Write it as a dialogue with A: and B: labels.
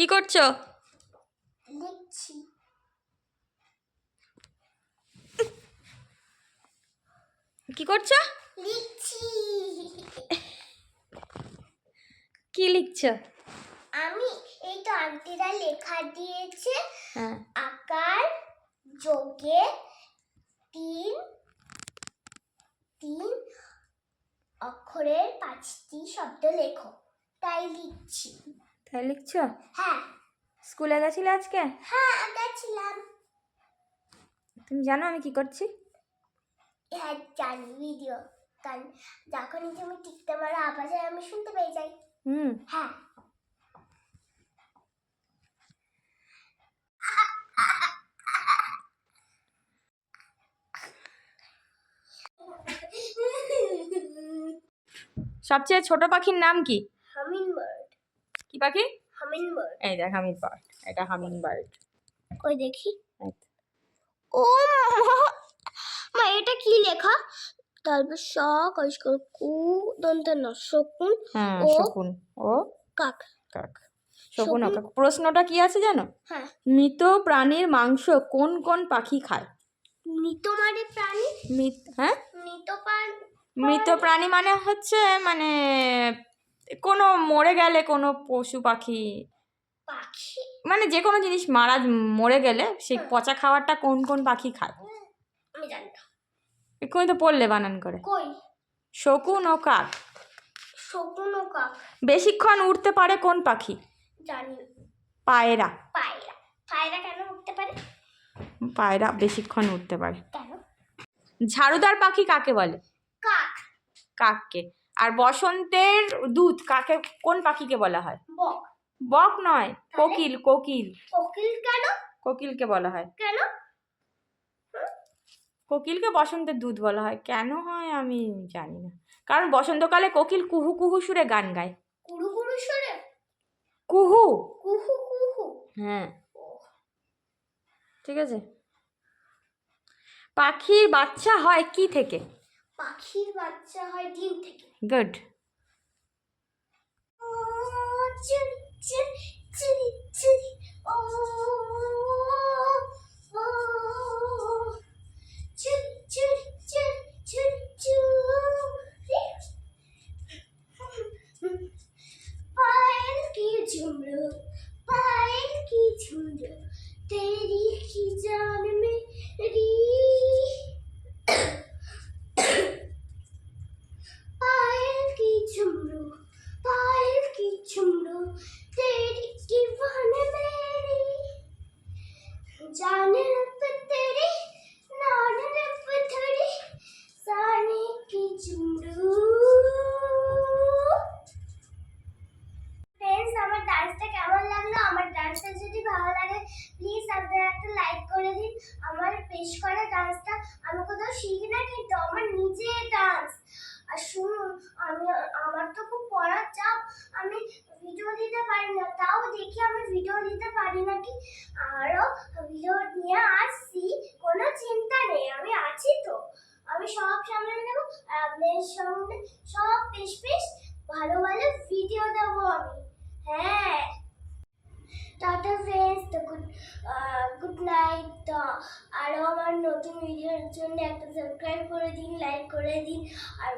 A: কি করছ?
B: লিখছি
A: কি করছ?
B: লিখছি।
A: কি লিখছো?
B: আমি এই তো আন্টিরা লেখা দিয়েছে।
A: হ্যাঁ।
B: আকার যোগে তিন তিন অক্ষরের পাঁচটি শব্দ লেখো। তাই লিখছি।
A: তাই লিখছো?
B: হ্যাঁ।
A: স্কুলে গেছিলে আজকে?
B: হ্যাঁ গেছিলাম
A: তুমি জানো আমি কি করছি?
B: হ্যাঁ জানি ভিডিও কারণ যখনই তুমি টিকতে মারো আওয়াজে আমি শুনতে পেয়ে যাই।
A: হুম।
B: হ্যাঁ।
A: সবচেয়ে ছোট পাখির নাম কি? কি পাখি?
B: হামিং বার্ড
A: এই দেখ হামিং বার্ড এটা হামিং বার্ড
B: ওই দেখি। ও মা এটা কি লেখা? তারপর স করিষ্কার কু দন্ত ন শকুন
A: হ্যাঁ
B: ও?
A: শকুন। ও
B: কাক।
A: কাক। শকুন। কাক। প্রশ্নটা কি আছে জানো?
B: হ্যাঁ।
A: মৃত প্রাণীর মাংস কোন কোন পাখি খায়?
B: মৃত মানে প্রাণী?
A: মৃত হ্যাঁ?
B: মৃত প্রাণী
A: মৃত প্রাণী মানে হচ্ছে মানে কোনো মরে গেলে কোনো পশু পাখি মানে যে কোনো জিনিস মারা মরে গেলে সেই। পচা খাবারটা কোন কোন পাখি খায়?
B: আমি জানি না।
A: এক্ষুনি তো পড়লে বানান করে।
B: কই?
A: শকুন ও কাক।
B: শকুন ও কাক।
A: বেশিক্ষণ উঠতে পারে কোন পাখি?
B: জানি
A: পায়রা।
B: পায়রা। পায়রা কেন উঠতে পারে?
A: পায়রা বেশিক্ষণ উঠতে পারে। ঝাড়ুদার পাখি কাকে বলে?
B: কাক।
A: কাককে। আর বসন্তের দুধ কাকে কোন পাখিকে বলা হয়?
B: বক।
A: নয় কোকিল কোকিল।
B: কোকিল কেন?
A: কোকিলকে বলা হয়।
B: কেন?
A: কোকিলকে বসন্তের দুধ বলা হয়। কেন হয় আমি জানি না। কারণ বসন্তকালে কোকিল কুহু কুহু সুরে গান গায়।
B: কুড়ু কুড়ু সরে?
A: কুহু।
B: কুহু কুহু?
A: হ্যাঁ। ঠিক আছে? পাখির বাচ্চা হয় কি থেকে?
B: পাখির বাচ্চা হয় ডিম থেকে।
A: গুড।
B: झुमरू पायल की झुमरू तेरी की बहन मेरी। जाने रब আমার তো খুব পড়ার চাপ, আমি ভিডিও দিতে পারি না। তাও দেখি আমি ভিডিও দিতে পারি না নাকি? আরও ভিডিও নিয়ে আসছি, কোনো চিন্তা নেই, আমি আছি তো। আমি সব সামনে নেব, আর আপনাদের সামনে সব পেশ পেশ ভালো ভালো ভিডিও দেবো আমি। হ্যাঁ। টাটা ফ্রেন্ডস তো গুড গুড নাইট তো আরও আমার নতুন ভিডিওর জন্য একটা সাবস্ক্রাইব করে দিন লাইক করে দিন, আর